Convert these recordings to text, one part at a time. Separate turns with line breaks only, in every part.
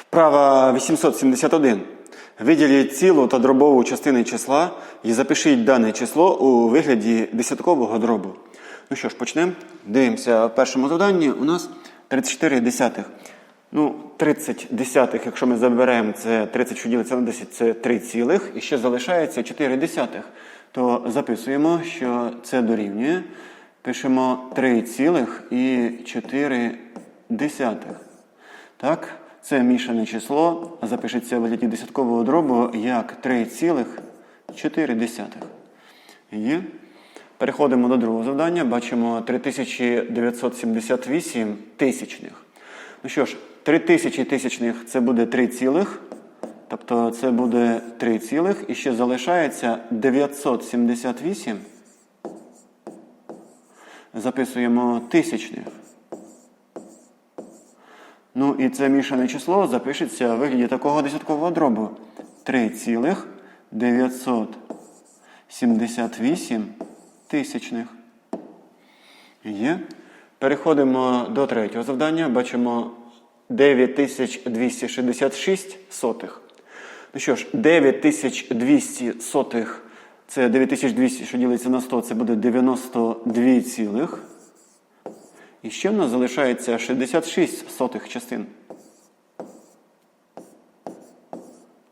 Вправа 871. Виділіть цілу та дробову частини числа і запишіть дане число у вигляді десяткового дробу. Ну що ж, почнемо. Дивимося в першому завданні. У нас 34 десятих. Ну, 30 десятих, якщо ми заберемо це 30, що ділиться на 10, це 3 цілих, і ще залишається 4 десятих. То записуємо, що це дорівнює. Пишемо 3 цілих і 4 десятих. Так, це мішане число, а запишеться в вигляді десяткового дробу як 3,4. Є. Переходимо до другого завдання. Бачимо 3978 тисячних. Ну що ж, 3000 тисячних це буде 3 цілих. Тобто це буде 3 цілих. І ще залишається 978. Записуємо тисячних. Ну і це мішане число запишеться в вигляді такого десяткового дробу. 3,978 тисячних. Є. Переходимо до третього завдання. Бачимо 9266 сотих. Ну що ж, 9200 сотих це 9200, що ділиться на 100, це буде 92 цілих. І ще в нас залишається 66 сотих частин.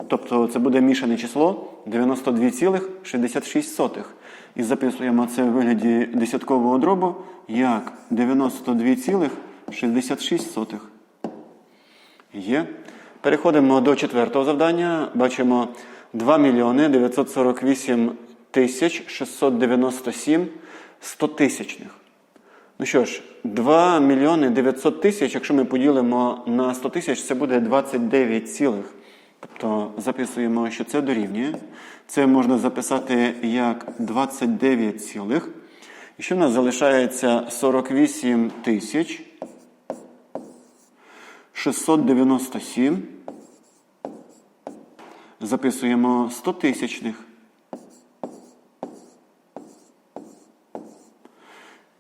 Тобто це буде мішане число 92,66. І записуємо це в вигляді десяткового дробу як 92,66. Є. Переходимо до четвертого завдання. Бачимо 2 мільйони 948 тисяч 697 стотисячних. Ну що ж, 2 мільйони 900 тисяч, якщо ми поділимо на 100 тисяч, це буде 29 цілих. Тобто записуємо, що це дорівнює. Це можна записати як 29 цілих. І що в нас залишається 48 тисяч 697. Записуємо 100 тисячних.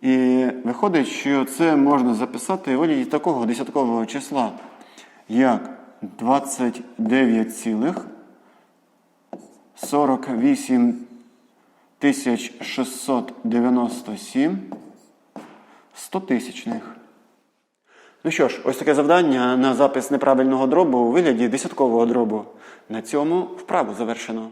І виходить, що це можна записати у вигляді такого десяткового числа, як 29 цілих 48 тисяч 697 100. Ну що ж, ось таке завдання на запис неправильного дробу у вигляді десяткового дробу. На цьому вправу завершено.